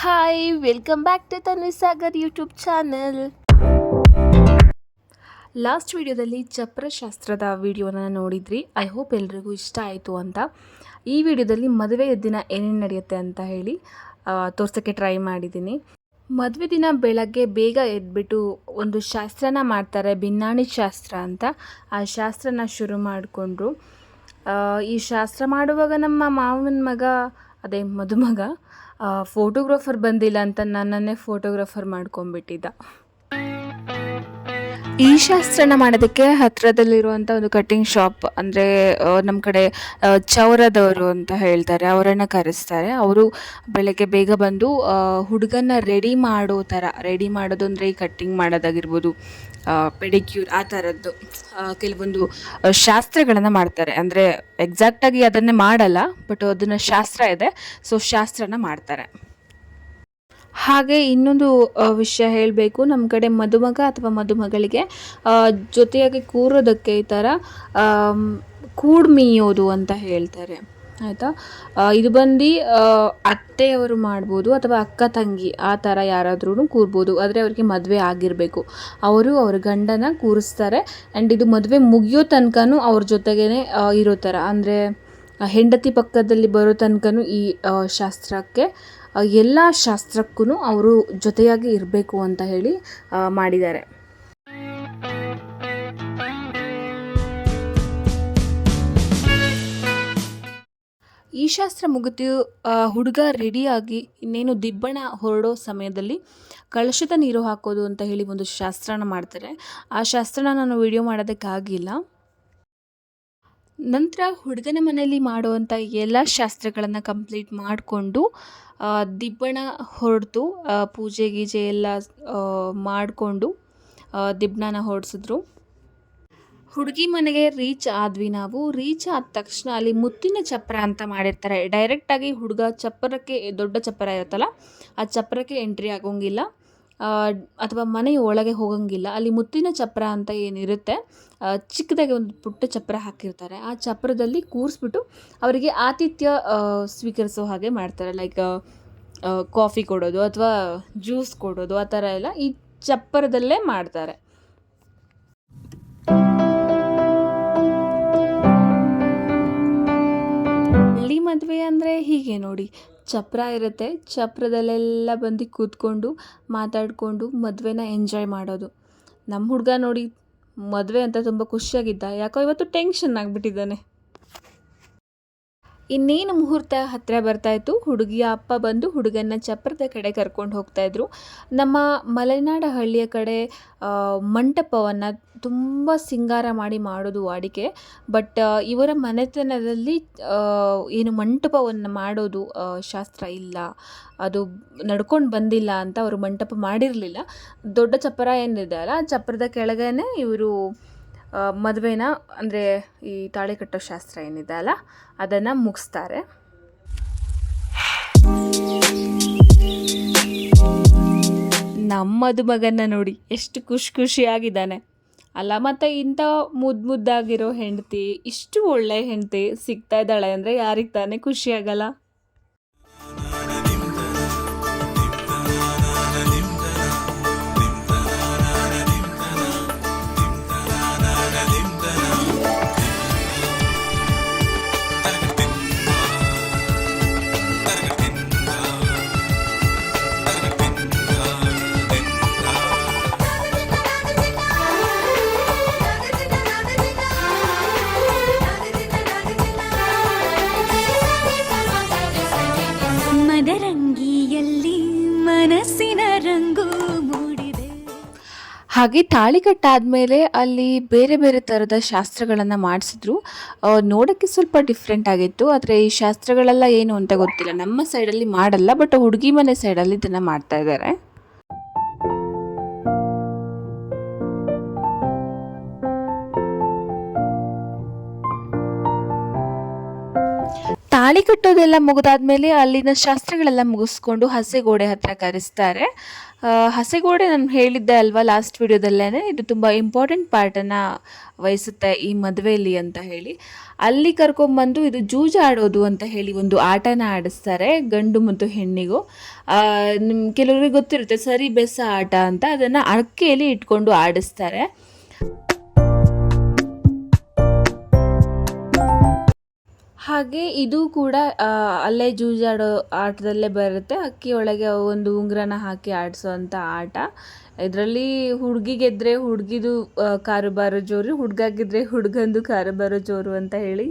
Hi welcome back to Tanvi Sagar YouTube channel last ವಿಡಿಯೋದಲ್ಲಿ ಚಪ್ರಶಾಸ್ತ್ರದ ವಿಡಿಯೋನ ನೋಡಿದ್ರಿ. ಐ ಹೋಪ್ ಎಲ್ರಿಗೂ ಇಷ್ಟ ಆಯಿತು ಅಂತ. ಈ ವಿಡಿಯೋದಲ್ಲಿ ಮದುವೆಯ ದಿನ ಏನೇನು ನಡೆಯುತ್ತೆ ಅಂತ ಹೇಳಿ ತೋರ್ಸೋಕ್ಕೆ ಟ್ರೈ ಮಾಡಿದ್ದೀನಿ. ಮದುವೆ ದಿನ ಬೆಳಗ್ಗೆ ಬೇಗ ಎದ್ಬಿಟ್ಟು ಒಂದು ಶಾಸ್ತ್ರನ ಮಾಡ್ತಾರೆ, ಬಿನ್ನಾಣಿ ಶಾಸ್ತ್ರ ಅಂತ. ಆ ಶಾಸ್ತ್ರನ ಶುರು ಮಾಡಿಕೊಂಡ್ರು. ಈ ಶಾಸ್ತ್ರ ಮಾಡುವಾಗ ನಮ್ಮ ಮಾವನ ಮಗ, ಅದೇ ಮದುಮಗ ಫೋಟೋಗ್ರಾಫರ್ ಬಂದಿಲ್ಲ ಅಂತ ನನ್ನನ್ನೇ ಫೋಟೋಗ್ರಾಫರ್ ಮಾಡ್ಕೊಂಡ್ಬಿಟ್ಟಿದ್ದ. ಈ ಶಾಸ್ತ್ರನ ಮಾಡೋದಕ್ಕೆ ಹತ್ರದಲ್ಲಿರುವಂತ ಒಂದು ಕಟ್ಟಿಂಗ್ ಶಾಪ್ ಅಂದರೆ ನಮ್ಮ ಕಡೆ ಚೌರದವರು ಅಂತ ಹೇಳ್ತಾರೆ, ಅವರನ್ನು ಕರೆಸ್ತಾರೆ. ಅವರು ಬೆಳಗ್ಗೆ ಬೇಗ ಬಂದು ಹುಡುಗನ ರೆಡಿ ಮಾಡೋ ಥರ ರೆಡಿ ಮಾಡೋದು ಅಂದರೆ ಈ ಕಟ್ಟಿಂಗ್ ಮಾಡೋದಾಗಿರ್ಬೋದು ಪೆಡಿಕ್ಯೂರ್ ಆ ಥರದ್ದು ಕೆಲವೊಂದು ಶಾಸ್ತ್ರಗಳನ್ನು ಮಾಡ್ತಾರೆ. ಅಂದರೆ ಎಕ್ಸಾಕ್ಟಾಗಿ ಅದನ್ನೇ ಮಾಡಲ್ಲ ಬಟ್ ಅದನ್ನು ಶಾಸ್ತ್ರ ಇದೆ ಸೊ ಶಾಸ್ತ್ರನ ಮಾಡ್ತಾರೆ. ಹಾಗೆ ಇನ್ನೊಂದು ವಿಷಯ ಹೇಳಬೇಕು. ನಮ್ಮ ಕಡೆ ಮದುಮಗ ಅಥವಾ ಮದುಮಗಳಿಗೆ ಜೊತೆಯಾಗಿ ಕೂರೋದಕ್ಕೆ ಈ ಥರ ಆಮ್, ಕೂಡ್ ಮೀಯೋದು ಅಂತ ಹೇಳ್ತಾರೆ. ಆಯಿತಾ? ಇದು ಬಂದು ಅತ್ತೆಯವರು ಮಾಡ್ಬೋದು ಅಥವಾ ಅಕ್ಕ ತಂಗಿ ಆ ಥರ ಯಾರಾದ್ರೂ ಕೂರ್ಬೋದು. ಆದರೆ ಅವರಿಗೆ ಮದುವೆ ಆಗಿರಬೇಕು. ಅವರು ಅವ್ರ ಗಂಡನ ಕೂರಿಸ್ತಾರೆ. ಆ್ಯಂಡ್ ಇದು ಮದುವೆ ಮುಗಿಯೋ ತನಕನೂ ಅವ್ರ ಜೊತೆಗೇ ಇರೋ ಥರ ಅಂದರೆ ಹೆಂಡತಿ ಪಕ್ಕದಲ್ಲಿ ಬರೋ ತನಕನೂ ಈ ಶಾಸ್ತ್ರಕ್ಕೆ ಎಲ್ಲ ಶಾಸ್ತ್ರಕ್ಕೂ ಅವರು ಜೊತೆಯಾಗಿ ಇರಬೇಕು ಅಂತ ಹೇಳಿ ಮಾಡಿದ್ದಾರೆ. ಈ ಶಾಸ್ತ್ರ ಮುಗಿದು ಹುಡುಗ ರೆಡಿಯಾಗಿ ಇನ್ನೇನು ದಿಬ್ಬಣ ಹೊರಡೋ ಸಮಯದಲ್ಲಿ ಕಳಶದ ನೀರು ಹಾಕೋದು ಅಂತ ಹೇಳಿ ಒಂದು ಶಾಸ್ತ್ರನ ಮಾಡ್ತಾರೆ. ಆ ಶಾಸ್ತ್ರನ ನಾನು ವಿಡಿಯೋ ಮಾಡೋದಕ್ಕಾಗಿಲ್ಲ. ನಂತರ ಹುಡುಗನ ಮನೆಯಲ್ಲಿ ಮಾಡುವಂಥ ಎಲ್ಲ ಶಾಸ್ತ್ರಗಳನ್ನು ಕಂಪ್ಲೀಟ್ ಮಾಡಿಕೊಂಡು ದಿಬ್ಬಣ ಹೊಡೆದು ಪೂಜೆ ಗೀಜೆ ಎಲ್ಲ ಮಾಡಿಕೊಂಡು ದಿಬ್ಬಣನ ಹೊಡೆಸಿದ್ರು. ಹುಡುಗಿ ಮನೆಗೆ ರೀಚ್ ಆದ್ವಿ ನಾವು. ರೀಚ್ ಆದ ತಕ್ಷಣ ಅಲ್ಲಿ ಮುತ್ತಿನ ಚಪ್ಪರ ಅಂತ ಮಾಡಿರ್ತಾರೆ. ಡೈರೆಕ್ಟಾಗಿ ಹುಡುಗ ಚಪ್ಪರಕ್ಕೆ, ದೊಡ್ಡ ಚಪ್ಪರ ಇರುತ್ತಲ್ಲ, ಆ ಚಪ್ಪರಕ್ಕೆ ಎಂಟ್ರಿ ಆಗೋಂಗಿಲ್ಲ. ಅಥವಾ ಮನೆಯ ಒಳಗೆ ಹೋಗಂಗಿಲ್ಲ. ಅಲ್ಲಿ ಮುತ್ತಿನ ಚಪ್ರ ಅಂತ ಏನಿರುತ್ತೆ ಚಿಕ್ಕದಾಗಿ ಒಂದು ಪುಟ್ಟ ಚಪ್ಪರ ಹಾಕಿರ್ತಾರೆ. ಆ ಚಪ್ರದಲ್ಲಿ ಕೂರಿಸ್ಬಿಟ್ಟು ಅವರಿಗೆ ಆತಿಥ್ಯ ಸ್ವೀಕರಿಸೋ ಹಾಗೆ ಮಾಡ್ತಾರೆ. ಲೈಕ್ ಕಾಫಿ ಕೊಡೋದು ಅಥವಾ ಜ್ಯೂಸ್ ಕೊಡೋದು, ಆ ಥರ ಎಲ್ಲ ಈ ಚಪ್ಪರದಲ್ಲೇ ಮಾಡ್ತಾರೆ. ಹಳ್ಳಿ ಮದುವೆ ಅಂದರೆ ಹೀಗೆ ನೋಡಿ. ಚಪ್ರ ಇರುತ್ತೆ. ಚಪ್ರದಲ್ಲೆಲ್ಲ ಬಂದು ಕೂತ್ಕೊಂಡು ಮಾತಾಡಿಕೊಂಡು ಮದುವೆನ ಎಂಜಾಯ್ ಮಾಡೋದು. ನಮ್ಮ ಹುಡುಗ ನೋಡಿ ಮದುವೆ ಅಂತ ತುಂಬ ಖುಷಿಯಾಗಿದ್ದ. ಯಾಕೋ ಇವತ್ತು ಟೆನ್ಷನ್ ಆಗಿಬಿಟ್ಟಿದ್ದಾನೆ. ಇನ್ನೇನು ಮುಹೂರ್ತ ಹತ್ತಿರ ಬರ್ತಾಯಿತ್ತು ಹುಡುಗಿಯ ಅಪ್ಪ ಬಂದು ಹುಡುಗನ ಚಪ್ಪರದ ಕಡೆ ಕರ್ಕೊಂಡು ಹೋಗ್ತಾಯಿದ್ರು ನಮ್ಮ ಮಲೆನಾಡ ಹಳ್ಳಿಯ ಕಡೆ ಮಂಟಪವನ್ನು ತುಂಬ ಸಿಂಗಾರ ಮಾಡಿ ಮಾಡೋದು ವಾಡಿಕೆ. ಬಟ್ ಇವರ ಮನೆತನದಲ್ಲಿ ಏನು ಮಂಟಪವನ್ನು ಮಾಡೋದು ಶಾಸ್ತ್ರ ಇಲ್ಲ. ಅದು ನಡ್ಕೊಂಡು ಬಂದಿಲ್ಲ ಅಂತ ಅವರು ಮಂಟಪ ಮಾಡಿರಲಿಲ್ಲ. ದೊಡ್ಡ ಚಪ್ಪರ ಏನಿದೆ ಅಲ್ಲ ಚಪ್ಪರದ ಕೆಳಗೇನೆ ಇವರು ಮದುವೆನ ಅಂದರೆ ಈ ತಾಳಿ ಕಟ್ಟೋ ಶಾಸ್ತ್ರ ಏನಿದೆ ಅಲ್ಲ, ಅದನ್ನು ಮುಗಿಸ್ತಾರೆ. ನಮ್ಮ ಮದುಮಗನ್ನ ನೋಡಿ ಎಷ್ಟು ಖುಷಿ ಖುಷಿಯಾಗಿದ್ದಾನೆ. ಅಲ್ಲ, ಮತ್ತು ಇಂಥ ಮುದ್ದು ಮುದ್ದಾಗಿರೋ ಹೆಂಡತಿ, ಇಷ್ಟು ಒಳ್ಳೆ ಹೆಂಡತಿ ಸಿಗ್ತಾ ಇದ್ದಾಳೆ ಅಂದರೆ ಯಾರಿಗೆ ತಾನೇ ಖುಷಿಯಾಗಲ್ಲ ಹಾಗೆ ತಾಳಿ ಕಟ್ಟಾದ್ಮೇಲೆ ಅಲ್ಲಿ ಬೇರೆ ಬೇರೆ ಥರದ ಶಾಸ್ತ್ರಗಳನ್ನು ಮಾಡಿಸಿದ್ರು. ನೋಡೋಕ್ಕೆ ಸ್ವಲ್ಪ ಡಿಫ್ರೆಂಟ್ ಆಗಿತ್ತು. ಆದರೆ ಈ ಶಾಸ್ತ್ರಗಳೆಲ್ಲ ಏನು ಅಂತ ಗೊತ್ತಿಲ್ಲ. ನಮ್ಮ ಸೈಡಲ್ಲಿ ಮಾಡಲ್ಲ ಬಟ್ ಹುಡುಗಿ ಮನೆ ಸೈಡಲ್ಲಿ ಇದನ್ನು ಮಾಡ್ತಾ ಇದ್ದಾರೆ ತಾಳಿ ಕಟ್ಟೋದೆಲ್ಲ ಮುಗಿದಾದ್ಮೇಲೆ ಅಲ್ಲಿನ ಶಾಸ್ತ್ರಗಳೆಲ್ಲ ಮುಗಿಸ್ಕೊಂಡು ಹಸೆಗೋಡೆ ಹತ್ರ ಕರೆಸ್ತಾರೆ. ಹಸೆಗೋಡೆ ನಾನು ಹೇಳಿದ್ದೆ ಅಲ್ವಾ ಲಾಸ್ಟ್ ವಿಡಿಯೋದಲ್ಲೇ ಇದು ತುಂಬ ಇಂಪಾರ್ಟೆಂಟ್ ಪಾರ್ಟನ್ನು ವಹಿಸುತ್ತೆ ಈ ಮದುವೆಯಲ್ಲಿ ಅಂತ ಹೇಳಿ. ಅಲ್ಲಿ ಕರ್ಕೊಂಬಂದು ಇದು ಜೂಜಾಡೋದು ಅಂತ ಹೇಳಿ ಒಂದು ಆಟನ ಆಡಿಸ್ತಾರೆ ಗಂಡು ಮತ್ತು ಹೆಣ್ಣಿಗೂ. ನಿಮ್ಮ ಕೆಲವರಿಗೆ ಗೊತ್ತಿರುತ್ತೆ ಸರಿ ಬೆಸ ಆಟ ಅಂತ. ಅದನ್ನು ಅಕ್ಕಿಯಲ್ಲಿ ಇಟ್ಕೊಂಡು ಆಡಿಸ್ತಾರೆ. ಹಾಗೆ ಇದು ಕೂಡ ಅಲ್ಲೇ ಜೂಜಾಡೋ ಆಟದಲ್ಲೇ ಬರುತ್ತೆ. ಅಕ್ಕಿ ಒಳಗೆ ಒಂದು ಉಂಗುರನ ಹಾಕಿ ಆಡಿಸೋವಂಥ ಆಟ. ಇದರಲ್ಲಿ ಹುಡುಗಿ ಗೆದ್ದರೆ ಹುಡುಗಿದು ಕಾರುಬಾರು ಜೋರು, ಹುಡುಗ ಗೆದ್ದರೆ ಹುಡುಗಂದು ಕಾರುಬಾರು ಜೋರು ಅಂತ ಹೇಳಿ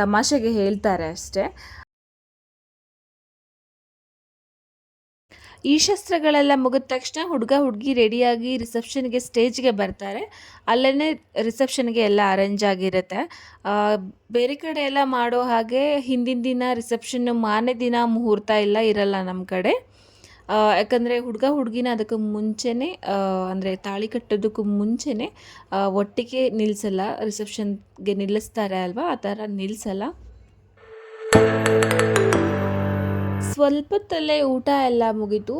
ತಮಾಷೆಗೆ ಹೇಳ್ತಾರೆ ಅಷ್ಟೇ. ಈ ಶಸ್ತ್ರಗಳೆಲ್ಲ ಮುಗಿದ ತಕ್ಷಣ ಹುಡುಗ, ಹುಡುಗಿ ರೆಡಿಯಾಗಿ ರಿಸೆಪ್ಷನ್ಗೆ ಸ್ಟೇಜ್ಗೆ ಬರ್ತಾರೆ. ಅಲ್ಲೇ ರಿಸೆಪ್ಷನ್ಗೆ ಎಲ್ಲ ಅರೇಂಜ್ ಆಗಿರುತ್ತೆ. ಬೇರೆ ಕಡೆ ಎಲ್ಲ ಮಾಡೋ ಹಾಗೆ ಹಿಂದಿನ ದಿನ ರಿಸೆಪ್ಷನ್ ಮಾನೇ ದಿನ ಮುಹೂರ್ತ ಎಲ್ಲ ಇರಲ್ಲ ನಮ್ಮ ಕಡೆ. ಯಾಕಂದರೆ ಹುಡುಗ, ಹುಡುಗಿನ ಅದಕ್ಕೆ ಮುಂಚೆನೇ ಅಂದರೆ ತಾಳಿ ಕಟ್ಟೋದಕ್ಕೂ ಮುಂಚೆನೇ ಒಟ್ಟಿಗೆ ನಿಲ್ಲಿಸಲ್ಲ ರಿಸೆಪ್ಷನ್ಗೆ ನಿಲ್ಲಿಸ್ತಾರೆ ಅಲ್ವಾ? ಆ ಥರ ನಿಲ್ಲಿಸಲ್ಲ ಸ್ವಲ್ಪತ್ತಲ್ಲೇ ಊಟ ಎಲ್ಲ ಮುಗೀತು.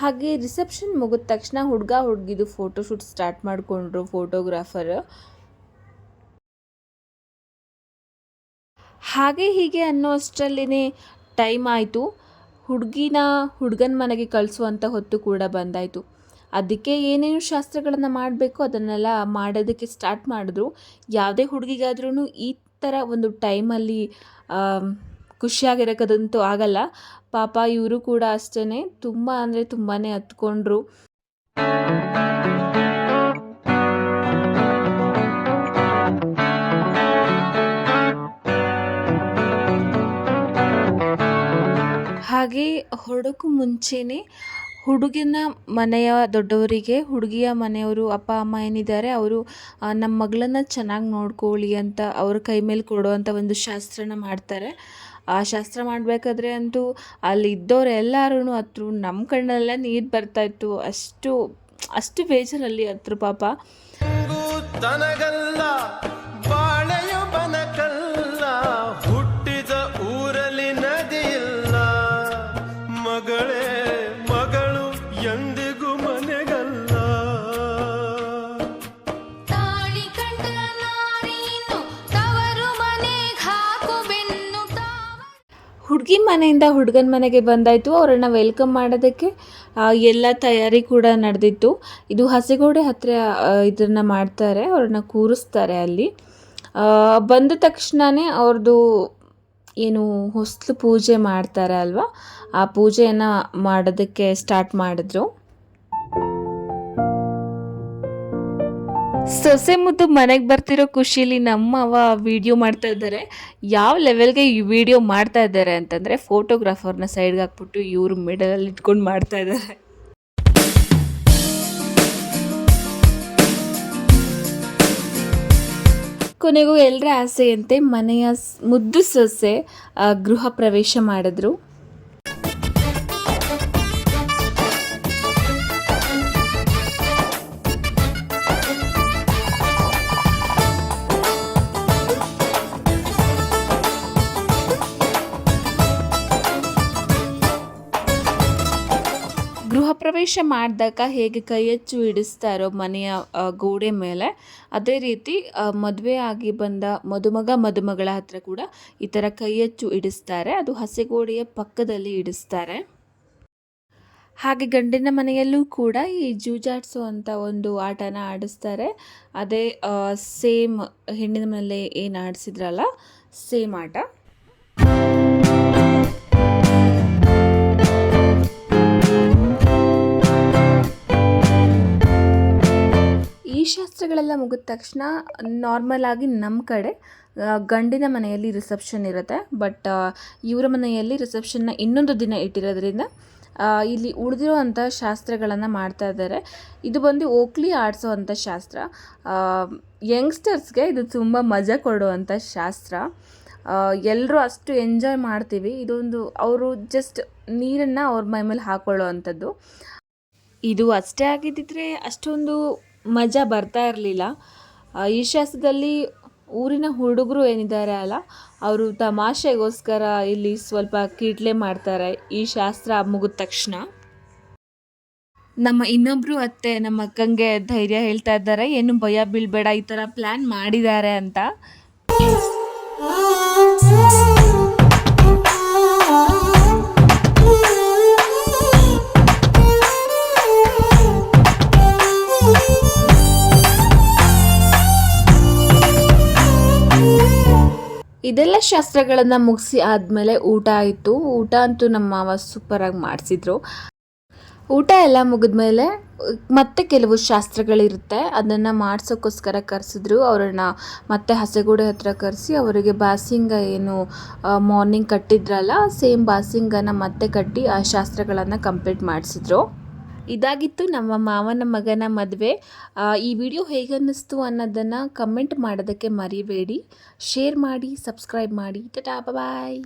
ಹಾಗೆ ರಿಸೆಪ್ಷನ್ ಮುಗಿದ ತಕ್ಷಣ ಹುಡುಗ ಹುಡುಗಿದು ಫೋಟೋಶೂಟ್ ಸ್ಟಾರ್ಟ್ ಮಾಡಿಕೊಂಡ್ರು ಫೋಟೋಗ್ರಾಫರ್ ಹಾಗೆ ಹೀಗೆ ಅನ್ನೋ ಅಷ್ಟರಲ್ಲೇ ಟೈಮ್ ಆಯಿತು. ಹುಡುಗಿನ ಹುಡುಗನ ಮನೆಗೆ ಕಳಿಸುವಂಥ ಹೊತ್ತು ಕೂಡ ಬಂದಾಯಿತು. ಅದಕ್ಕೆ ಏನೇನು ಶಾಸ್ತ್ರಗಳನ್ನು ಮಾಡಬೇಕು ಅದನ್ನೆಲ್ಲ ಮಾಡೋದಕ್ಕೆ ಸ್ಟಾರ್ಟ್ ಮಾಡಿದ್ರು. ಯಾವುದೇ ಹುಡುಗಿಗಾದ್ರೂ ಈ ಥರ ಒಂದು ಟೈಮಲ್ಲಿ ಖುಷಿಯಾಗಿರೋಕ್ಕದಂತೂ ಆಗಲ್ಲ. ಪಾಪ ಇವರು ಕೂಡ ಅಷ್ಟೇ ತುಂಬ ಅಂದರೆ ತುಂಬಾ ಹತ್ಕೊಂಡ್ರು. ಹಾಗೆ ಹೊಡಕು ಮುಂಚೆನೇ ಹುಡುಗಿನ ಮನೆಯ ದೊಡ್ಡವರಿಗೆ ಹುಡುಗಿಯ ಮನೆಯವರು ಅಪ್ಪ, ಅಮ್ಮ ಏನಿದ್ದಾರೆ ಅವರು ನಮ್ಮ ಮಗಳನ್ನು ಚೆನ್ನಾಗಿ ನೋಡ್ಕೊಳ್ಳಿ ಅಂತ ಅವ್ರ ಕೈ ಮೇಲೆ ಕೊಡುವಂಥ ಒಂದು ಶಾಸ್ತ್ರನ ಮಾಡ್ತಾರೆ. ಆ ಶಾಸ್ತ್ರ ಮಾಡಬೇಕಾದ್ರೆ ಅಂತೂ ಅಲ್ಲಿ ಇದ್ದವ್ರು ಎಲ್ಲರೂ ಹತ್ರ ನಮ್ಮ ಕಣ್ಣೆಲ್ಲ ನೀರು ಬರ್ತಾಯಿತ್ತು ಅಷ್ಟು ಅಷ್ಟು ಬೇಜಾರಲ್ಲಿ ಹತ್ರ ಪಾಪ. ತನಗಲ್ಲ ಬಾಳೆಯು ಮನೆಯಿಂದ ಹುಡುಗನ ಮನೆಗೆ ಬಂದಾಯಿತು, ಅವರನ್ನು ವೆಲ್ಕಮ್ ಮಾಡೋದಕ್ಕೆ ಎಲ್ಲ ತಯಾರಿ ಕೂಡ ನಡೆದಿತ್ತು. ಇದು ಹಸಿಗೋಡೆ ಹತ್ತಿರ ಇದನ್ನು ಮಾಡ್ತಾರೆ, ಅವ್ರನ್ನ ಕೂರಿಸ್ತಾರೆ ಅಲ್ಲಿ. ಬಂದ ತಕ್ಷಣವೇ ಅವ್ರದ್ದು ಏನು ಹೊಸ್ಲು ಪೂಜೆ ಮಾಡ್ತಾರೆ ಅಲ್ವಾ? ಆ ಪೂಜೆಯನ್ನು ಮಾಡೋದಕ್ಕೆ ಸ್ಟಾರ್ಟ್ ಮಾಡಿದ್ರು. ಸೊಸೆ ಮುದ್ದು ಮನೆಗೆ ಬರ್ತಿರೋ ಖುಷಿಲಿ ಅವ ವಿಡಿಯೋ ಮಾಡ್ತಾ ಇದ್ದಾರೆ. ಯಾವ ಲೆವೆಲ್ಗೆ ಈ ವಿಡಿಯೋ ಮಾಡ್ತಾ ಇದ್ದಾರೆ ಅಂತಂದರೆ ಫೋಟೋಗ್ರಾಫರ್ನ ಸೈಡ್ಗೆ ಹಾಕ್ಬಿಟ್ಟು ಇವರು ಮಿಡಲಲ್ಲಿ ಇಟ್ಕೊಂಡು ಮಾಡ್ತಾ ಇದ್ದಾರೆ. ಕೊನೆಗೂ ಎಲ್ಲರ ಆಸೆಯಂತೆ ಮನೆಯ ಮುದ್ದು ಸೊಸೆ ಗೃಹ ಪ್ರವೇಶ ಮಾಡಿದ್ರು. ಪ್ರವೇಶ ಮಾಡಿದಾಗ ಹೇಗೆ ಕೈ ಹಿಡಿಸ್ತಾರೋ ಮನೆಯ ಗೋಡೆ ಮೇಲೆ, ಅದೇ ರೀತಿ ಮದುವೆ ಆಗಿ ಬಂದ ಮದುಮಗ, ಮದುಮಗಳ ಹತ್ರ ಕೂಡ ಈ ಥರ ಕೈ ಹೆಚ್ಚು ಇಡಿಸ್ತಾರೆ ಅದು ಹಸೆಗೋಡೆಯ ಪಕ್ಕದಲ್ಲಿ ಇಡಿಸ್ತಾರೆ ಹಾಗೆ ಗಂಡಿನ ಮನೆಯಲ್ಲೂ ಕೂಡ ಈ ಜೂಜಾಡ್ಸೋ ಅಂತ ಒಂದು ಆಟನ ಆಡಿಸ್ತಾರೆ. ಅದೇ ಸೇಮ್ ಹೆಣ್ಣಿನ ಮನೆಯಲ್ಲಿ ಏನು ಆಡಿಸಿದ್ರಲ್ಲ, ಸೇಮ್ ಆಟ. ಶಾಸ್ತ್ರಗಳೆಲ್ಲ ಮುಗಿದ ತಕ್ಷಣ ನಾರ್ಮಲ್ ಆಗಿ ನಮ್ಮ ಕಡೆ ಗಂಡಿನ ಮನೆಯಲ್ಲಿ ರಿಸೆಪ್ಷನ್ ಇರುತ್ತೆ. ಬಟ್ ಇವರ ಮನೆಯಲ್ಲಿ ರಿಸೆಪ್ಷನ್ನ ಇನ್ನೊಂದು ದಿನ ಇಟ್ಟಿರೋದ್ರಿಂದ ಇಲ್ಲಿ ಉಳಿದಿರೋ ಅಂಥ ಶಾಸ್ತ್ರಗಳನ್ನು ಮಾಡ್ತಾ ಇದ್ದಾರೆ. ಇದು ಬಂದು ಓಕ್ಲಿ ಆಡಿಸೋ ಅಂಥ ಶಾಸ್ತ್ರ ಯಂಗ್ಸ್ಟರ್ಸ್ಗೆ ಇದು ತುಂಬ ಮಜಾ ಕೊಡುವಂಥ ಶಾಸ್ತ್ರ. ಎಲ್ಲರೂ ಅಷ್ಟು ಎಂಜಾಯ್ ಮಾಡ್ತೀವಿ. ಇದೊಂದು ಅವರು ಜಸ್ಟ್ ನೀರನ್ನು ಅವ್ರ ಮೈ ಮೇಲೆ ಅಂಥದ್ದು ಇದು ಅಷ್ಟೇ ಆಗಿದ್ದಿದ್ರೆ ಅಷ್ಟೊಂದು ಮಜಾ ಬರ್ತಾ ಇರಲಿಲ್ಲ. ಈ ಶಾಸ್ತ್ರದಲ್ಲಿ ಊರಿನ ಹುಡುಗರು ಏನಿದ್ದಾರೆ ಅಲ್ಲ, ಅವರು ತಮಾಷೆಗೋಸ್ಕರ ಇಲ್ಲಿ ಸ್ವಲ್ಪ ಕೀಟ್ಲೆ ಮಾಡ್ತಾರೆ ಈ ಶಾಸ್ತ್ರ ಮುಗಿದ ತಕ್ಷಣ. ನಮ್ಮ ಇನ್ನೊಬ್ಬರು ಅತ್ತೆ, ನಮ್ಮ ಅಕ್ಕಂಗೆ ಧೈರ್ಯ ಹೇಳ್ತಾ ಇದ್ದಾರೆ. ಏನು ಭಯ ಬೀಳ್ಬೇಡ, ಈ ಥರ ಪ್ಲ್ಯಾನ್ ಮಾಡಿದ್ದಾರೆ ಅಂತ. ಇದೆಲ್ಲ ಶಾಸ್ತ್ರಗಳನ್ನು ಮುಗಿಸಿ ಆದಮೇಲೆ ಊಟ ಆಯಿತು. ಊಟ ಅಂತೂ ನಮ್ಮ ಮಾವ ಸೂಪರಾಗಿ ಮಾಡಿಸಿದ್ರು. ಊಟ ಎಲ್ಲ ಮುಗಿದ್ಮೇಲೆ ಮತ್ತೆ ಕೆಲವು ಶಾಸ್ತ್ರಗಳಿರುತ್ತೆ. ಅದನ್ನು ಮಾಡ್ಸೋಕ್ಕೋಸ್ಕರ ಕರೆಸಿದ್ರು. ಅವರನ್ನು ಮತ್ತೆ ಹಸೆಗೂಡೆ ಹತ್ರ ಕರೆಸಿ ಅವರಿಗೆ ಬಾಸಿಂಗ ಏನು ಮಾರ್ನಿಂಗ್ ಕಟ್ಟಿದ್ರಲ್ಲ ಸೇಮ್ ಬಾಸಿಂಗನ ಮತ್ತೆ ಕಟ್ಟಿ ಆ ಶಾಸ್ತ್ರಗಳನ್ನು ಕಂಪ್ಲೀಟ್ ಮಾಡಿಸಿದ್ರು. ಇದಾಗಿತ್ತು ನಮ್ಮ ಮಾವನ ಮಗನ ಮದುವೆ. ಈ ವಿಡಿಯೋ ಹೇಗನ್ನಿಸ್ತು ಅನ್ನೋದನ್ನು ಕಮೆಂಟ್ ಮಾಡೋದಕ್ಕೆ ಮರಿಬೇಡಿ. ಶೇರ್ ಮಾಡಿ ಸಬ್ಸ್ಕ್ರೈಬ್ ಮಾಡಿ. ಟಾಟಾ ಬಾಯ್